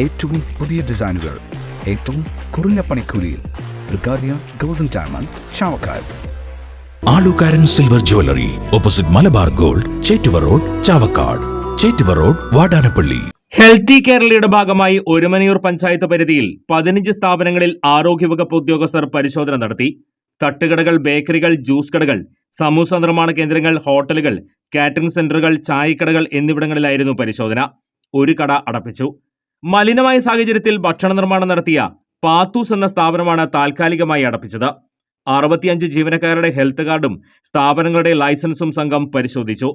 ഏറ്റവും പുതിയ ഡിസൈനുകൾ ഏറ്റവും കുറഞ്ഞ പണിക്കൂലിയിൽ ബ്രിഗാദിയ golden diamond Chavakkad. ആലുകാരൻ silver jewellery opposite Malabar gold Chettuva road Chavakkad. Chettuva road Vadanappally. Healthy കേരളയുടെ ഭാഗമായി ഒരുമനയൂർ പഞ്ചായത്ത് പരിധിയിൽ പതിനഞ്ച് സ്ഥാപനങ്ങളിൽ ആരോഗ്യവകുപ്പ് ഉദ്യോഗസ്ഥർ പരിശോധന നടത്തി. തട്ടുകടകൾ ബേക്കറികൾ ജ്യൂസ് കടകൾ സമൂസ നിർമ്മാണ കേന്ദ്രങ്ങൾ ഹോട്ടലുകൾ കാറ്ററിംഗ് സെന്ററുകൾ ചായക്കടകൾ എന്നിവിടങ്ങളിലായിരുന്നു പരിശോധന. ഒരു കട അടപ്പിച്ചു. മലിനമായ സാഹചര്യത്തിൽ ഭക്ഷണ നിർമ്മാണം നടത്തിയ പാത്തൂസ് എന്ന സ്ഥാപനമാണ് താൽക്കാലികമായി അടപ്പിച്ചത്. അറുപത്തിയഞ്ച് ജീവനക്കാരുടെ ഹെൽത്ത് കാർഡും സ്ഥാപനങ്ങളുടെ ലൈസൻസും സംഘം പരിശോധിച്ചു.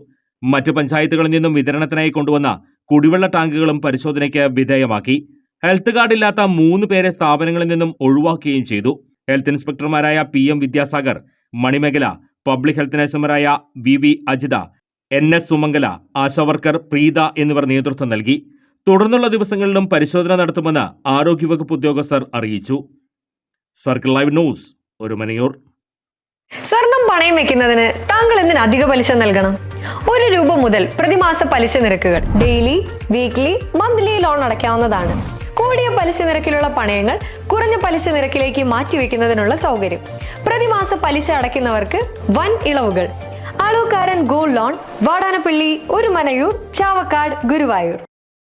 മറ്റു പഞ്ചായത്തുകളിൽ നിന്നും വിതരണത്തിനായി കൊണ്ടുവന്ന കുടിവെള്ള ടാങ്കുകളും പരിശോധനയ്ക്ക് വിധേയമാക്കി. ഹെൽത്ത് കാർഡ് ഇല്ലാത്ത മൂന്ന് പേരെ സ്ഥാപനങ്ങളിൽ നിന്നും ഒഴിവാക്കുകയും ചെയ്തു. Health ഇൻസ്പെക്ടർമാരായ P M Vidyasagar Manimekhala public health നഴ്സുമാരായ V V Ajitha N S Sumangala ASHA worker Preetha എന്നിവർ നേതൃത്വം നൽകി. തുടർന്നുള്ള ദിവസങ്ങളിലും പരിശോധന നടത്തുമെന്ന് ആരോഗ്യവകുപ്പ് ഉദ്യോഗസ്ഥർ അറിയിച്ചു. സർക്കിൾ ലൈവ് ന്യൂസ് ഒരു ഒരുമനയൂർ. സ്വർണം പണയം വെക്കുന്നതിന് താങ്കൾ എന്തിന് അധിക പലിശ നൽകണം? ഒരു രൂപ മുതൽ പ്രതിമാസ പലിശ നിരക്കുകൾ ഡെയിലി വീക്ക്ലി മന്ത്ലി ലോൺ അടയ്ക്കാവുന്നതാണ്. കൂടിയ പലിശ നിരക്കിലുള്ള പണയങ്ങൾ കുറഞ്ഞ പലിശ നിരക്കിലേക്ക് മാറ്റിവെക്കുന്നതിനുള്ള സൗകര്യം. പ്രതിമാസ പലിശ അടയ്ക്കുന്നവർക്ക് വൻ ഇളവുകൾ. അളവുകാരൻ ഗോൾഡ് ലോൺ വാടാനപ്പള്ളി ഒരു മനയൂർ ചാവക്കാട് ഗുരുവായൂർ.